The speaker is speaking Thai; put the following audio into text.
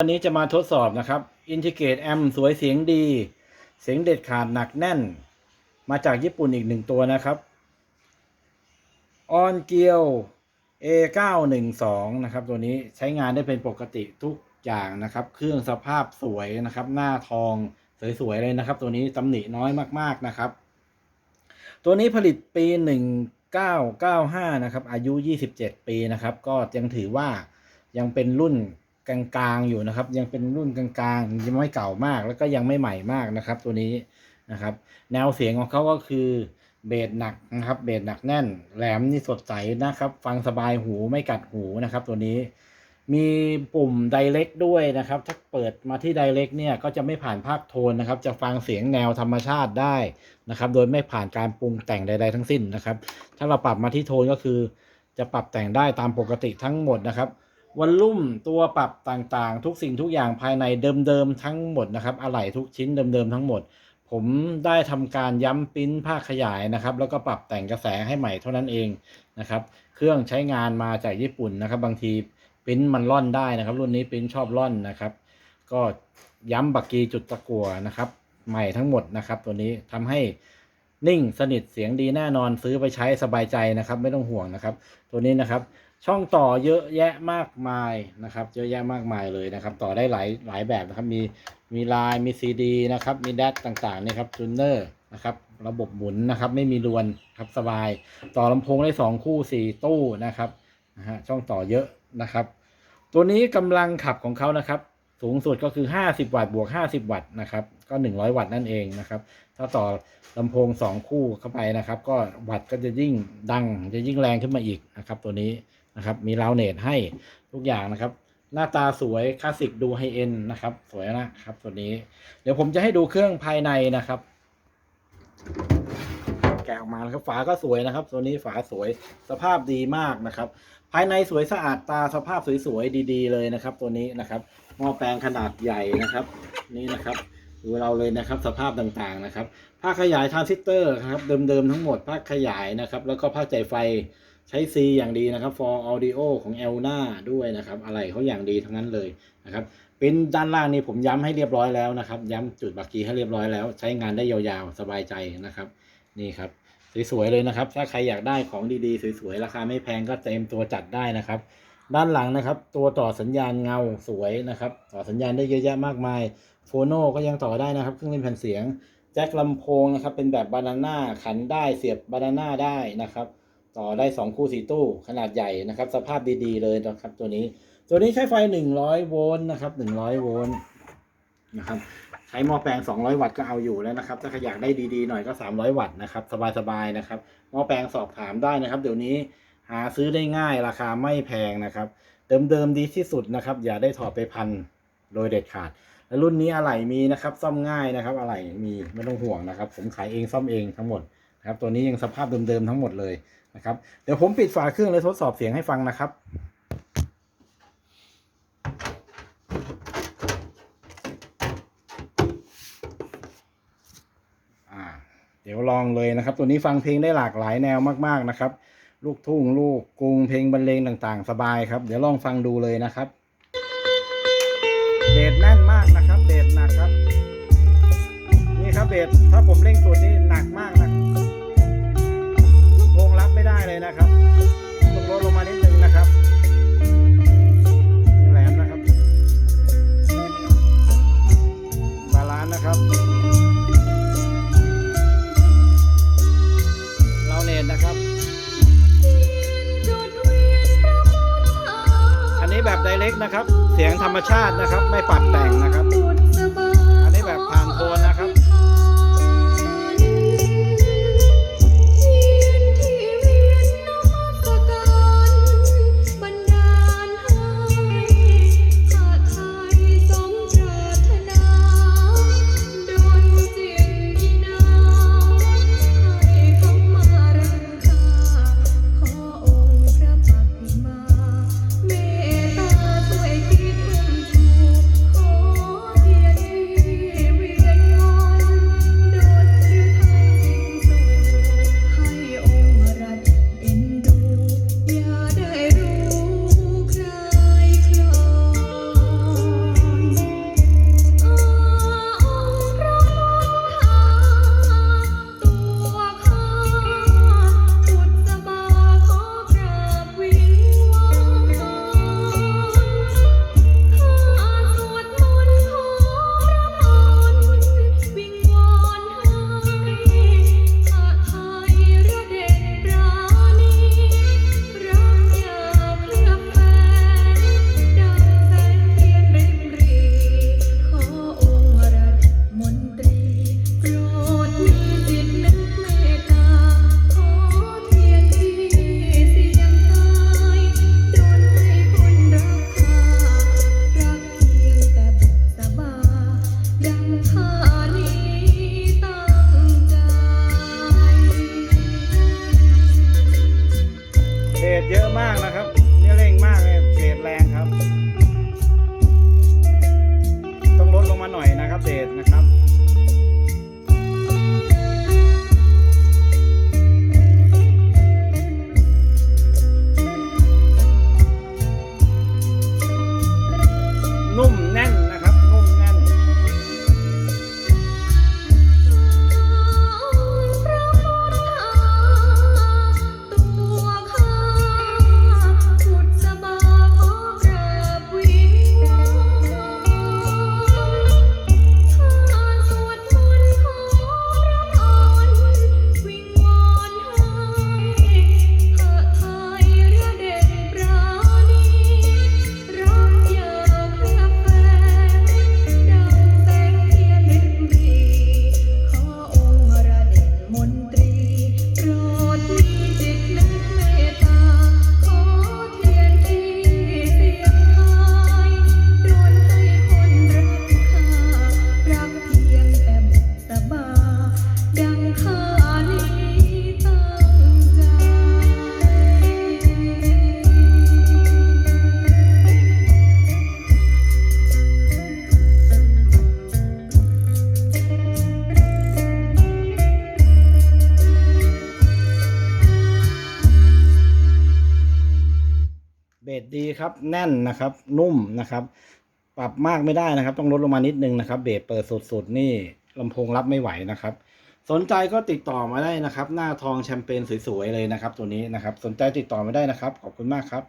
วันนี้จะมาทดสอบนะครับ Integrate Amp สวยเสียงดี เสียงเด็ดขาดหนักแน่น มาจากญี่ปุ่นอีกหนึ่งตัวนะครับ On g e o A912 นะครับ ตัวนี้ใช้งานได้เป็นปกติทุกอย่างนะครับ เครื่องสภาพสวยนะครับ หน้าทองสวยๆเลยนะครับ ตัวนี้ตำหนิน้อยมากๆนะครับ ตัวนี้ผลิตปี 1995 นะครับ อายุ 27 ปีนะครับ ก็ยังถือว่ายังเป็นรุ่น กลางๆอยู่นะครับ ยังเป็นรุ่นกลางๆยังไม่เก่ามาก แล้วก็ยังไม่ใหม่มากนะครับ ตัวนี้นะครับ แนวเสียงของเขาก็คือเบสหนักนะครับ เบสหนักแน่น แหลมนี่สดใสนะครับ ฟังสบายหูไม่กัดหูนะครับ ตัวนี้มีปุ่ม Direct ด้วยนะครับ ถ้าเปิดมาที่ Direct เนี่ยก็จะไม่ผ่านภาคโทนนะครับ จะฟังเสียงแนวธรรมชาติได้นะครับ โดยไม่ผ่านการปรุงแต่งใด ๆ ทั้งสิ้นนะครับ ถ้าเราปรับมาที่โทนก็คือ จะปรับแต่งได้ตามปกติทั้งหมดนะครับ วอลลุ่มตัวปรับต่างๆ ทุกสิ่งทุกอย่างภายในเดิมๆทั้งหมดนะครับอะไหล่ทุกชิ้นเดิมๆทั้งหมด ผมได้ทำการย้ำปิ้นภาคขยายนะครับ แล้วก็ปรับแต่งกระแสให้ใหม่เท่านั้นเองนะครับ เครื่องใช้งานมาจากญี่ปุ่นนะครับ บางทีปิ้นมันล่อนได้นะครับ รุ่นนี้ปิ้นชอบล่อนนะครับ ก็ย้ำบักกีจุดตะกัวนะครับ ใหม่ทั้งหมดนะครับ ตัวนี้ทำให้นิ่งสนิทเสียงดีแน่นอนซื้อไปใช้สบายใจนะครับ ไม่ต้องห่วงนะครับ ตัวนี้นะครับ ช่องต่อเยอะแยะมากมายนะครับ เยอะแยะมากมายเลยนะครับ ต่อได้หลายหลายแบบนะครับ มีมีลายมีซีดีนะครับ มีแดดต่างๆนี่ครับจูเนอร์นะครับ ระบบหมุนนะครับ ไม่มีรวนครับสบาย ต่อลำโพงได้สองคู่สี่ตู้นะครับนะฮะช่องต่อเยอะนะครับ ตัวนี้กำลังขับของเขานะครับ สูงสุดก็คือ 50 วัตต์บวก 50 วัตต์นะครับ ก็ 100 วัตต์นั่นเองนะครับ ถ้าต่อลำโพง 2 คู่เข้าไปนะครับ ก็วัตต์ก็จะยิ่งดังจะยิ่งแรงขึ้นมาอีกนะครับ ตัวนี้ นะครับ มีราวเนตให้ทุกอย่างนะครับ หน้าตาสวยคลาสสิกดูไฮเอ็นนะครับ สวยนะครับตัวนี้ เดี๋ยวผมจะให้ดูเครื่องภายในนะครับ แกะออกมาแล้วครับฝาก็สวยนะครับ ตัวนี้ฝาสวยสภาพดีมากนะครับ ภายในสวยสะอาดตาสภาพสวยๆดีๆ เลยนะครับ ตัวนี้นะครับหม้อแปลงขนาดใหญ่นะครับ นี่นะครับดูเราเลยนะครับสภาพต่างๆนะครับภาคขยายทรานซิสเตอร์ครับเดิมๆทั้งหมดภาคขยายนะครับ แล้วก็ภาคจ่ายไฟ ใช้ C อย่างดีนะครับ for audio ของ e l n a ด้วยนะครับ อะไรเขาอย่างดีทั้งนั้นเลยนะครับเป็นด้านล่างนี้ผมย้ำให้เรียบร้อยแล้วนะครับ ย้ำจุดบักกี้ให้เรียบร้อยแล้ว ใช้งานได้ยาวๆ สบายใจนะครับ นี่ครับสวยๆเลยนะครับ ถ้าใครอยากได้ของดีๆ สวยๆ ราคาไม่แพงก็เต็มตัวจัดได้นะครับ ด้านหลังนะครับ ตัวต่อสัญญาณเงาสวยนะครับ ต่อสัญญาณได้เยอะแยะมากมาย โฟโน่ก็ยังต่อได้นะครับ เครื่องเล่นแผ่นเสียง แจ็คลำโพงนะครับ เป็นแบบบานาน่าขันได้เสียบบานาน่าได้นะครับ ต่อได้ 2 คู่สีตู้ขนาดใหญ่นะครับ สภาพดีๆเลยนะครับตัวนี้ ตัวนี้ใช้ไฟ 100 โวลต์นะครับ 100 โวลต์นะครับใช้หม้อแปลง 200 วัตต์ก็เอาอยู่แล้วนะครับ ถ้าใครอยากได้ดีๆหน่อยก็ 300 วัตต์นะครับสบายๆนะครับหม้อแปลงสอบถามได้นะครับ เดี๋ยวนี้หาซื้อได้ง่ายราคาไม่แพงนะครับ เดิมๆดีที่สุดนะครับ อย่าได้ถอดไปพันโดยเด็ดขาดและรุ่นนี้อะไหล่มีนะครับ ซ่อมง่ายนะครับ อะไหล่มีไม่ต้องห่วงนะครับ ผมขายเองซ่อมเองทั้งหมด นะครับตัวนี้ยังสภาพเดิมๆทั้งหมดเลยนะครับเดี๋ยวผมปิดฝาเครื่องและทดสอบเสียงให้ฟังนะครับอ่าเดี๋ยวลองเลยนะครับ ตัวนี้ฟังเพลงได้หลากหลายแนวมากๆนะครับ ลูกทุ่งลูกกรุงเพลงบรรเลงต่างๆ สบายครับ เดี๋ยวลองฟังดูเลยนะครับเบสแน่นมากนะครับเบสหนักครับ นี่ครับเบสถ้าผมเร่งสุดนี่หนักมากนะ นะครับ เสียงธรรมชาตินะครับ ไม่ปรับแต่งนะครับ อันนี้แบบผ่านโทนนะครับ ครับ แน่นนะครับ นุ่มนะครับ ปรับมากไม่ได้นะครับ ต้องลดลงมานิดนึงนะครับเบสเปิดสุดๆนี่ลำโพงรับไม่ไหวนะครับ สนใจก็ติดต่อมาได้นะครับ หน้าทองแชมเปญสวยๆเลยนะครับ ตัวนี้นะครับ สนใจติดต่อมาได้นะครับ ขอบคุณมากครับ